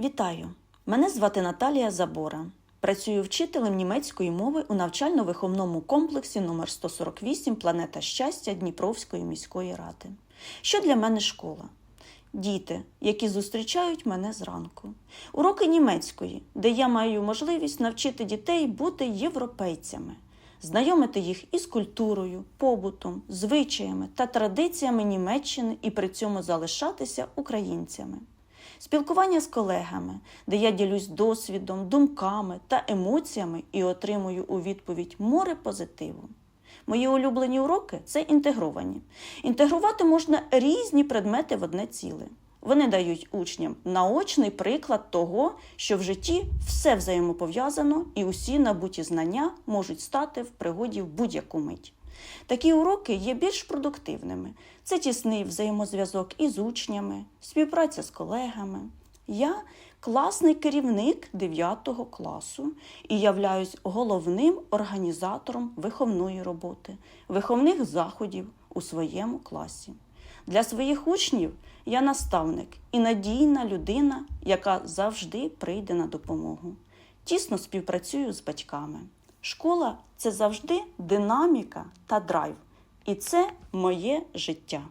Вітаю! Мене звати Наталія Забора. Працюю вчителем німецької мови у навчально-виховному комплексі номер 148 Планета щастя Дніпровської міської ради. Що для мене школа? Діти, які зустрічають мене зранку. Уроки німецької, де я маю можливість навчити дітей бути європейцями, знайомити їх із культурою, побутом, звичаями та традиціями Німеччини і при цьому залишатися українцями. Спілкування з колегами, де я ділюсь досвідом, думками та емоціями і отримую у відповідь море позитиву. Мої улюблені уроки це інтегровані. Інтегрувати можна різні предмети в одне ціле. Вони дають учням наочний приклад того, що в житті все взаємопов'язано і усі набуті знання можуть стати в пригоді в будь-яку мить. Такі уроки є більш продуктивними. Це тісний взаємозв'язок із учнями, співпраця з колегами. Я класний керівник 9 класу і являюсь головним організатором виховної роботи, виховних заходів у своєму класі. Для своїх учнів я наставник і надійна людина, яка завжди прийде на допомогу. Тісно співпрацюю з батьками. Школа це завжди динаміка та драйв. І це моє життя.